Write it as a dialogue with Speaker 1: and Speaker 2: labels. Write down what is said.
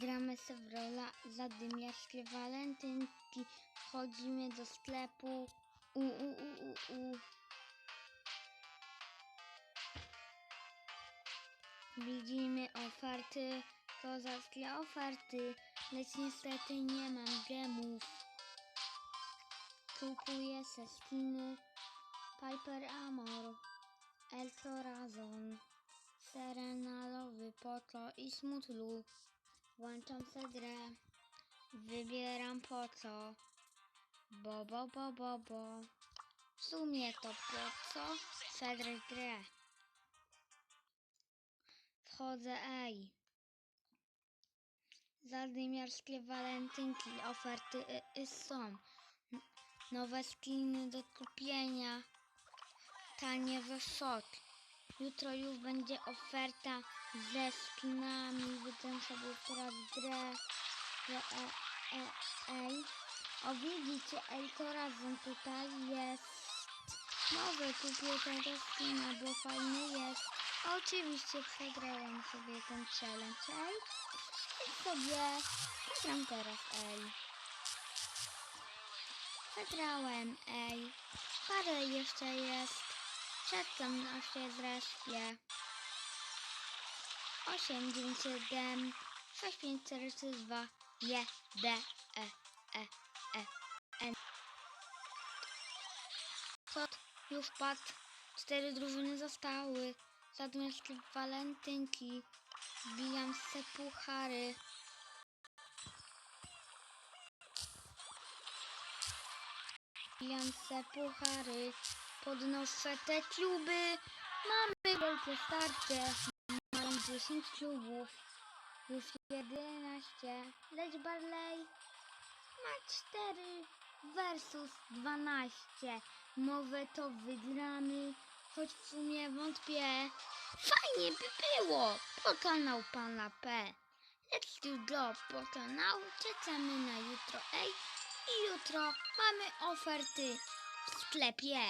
Speaker 1: Gramy sobie w rola zadymiarskie walentynki. Wchodzimy do sklepu. U, u, u, u, u. Widzimy oferty, kozackie oferty, lecz niestety nie mam gemów. Kupuję se skiny Piper Amor, El Corazon, Serenalowy Poto i Smutlu. Włączam se grę, wybieram po co, bo, bo, bo, bo, bo. W sumie to po co? Cedrę grę. Wchodzę, ej. Zadymiarskie walentynki, oferty y, y, są. Nowe skiny do kupienia. Tanie szok. Jutro już będzie oferta ze skinami. Wytem sobie teraz grę. E, e, ej. O widzicie, ej, to razem tutaj jest. Może kupię tego skina, bo fajny jest. Oczywiście przegrałam sobie ten challenge, ej. I sobie zagram teraz, ej. Przegrałem, ej. Parę jeszcze jest. Czekam aż się zresztą. 8, 9, 7, 6, 5, 4, 3, 2, J, D, E, E, E, N. Kot już padł. Cztery drużyny zostały. Zamiast walentynki. Wbijam se puchary. Wbijam se puchary. Podnoszę te kluby. Mamy wielkie starcie. Mam 10 klubów. Już 11. Lecz Barley ma 4 versus 12. Może to wygramy, choć w sumie wątpię. Fajnie by było. Po kanał pana P. Let's do go po kanał. Czekamy na jutro. Ej, i jutro mamy oferty w sklepie.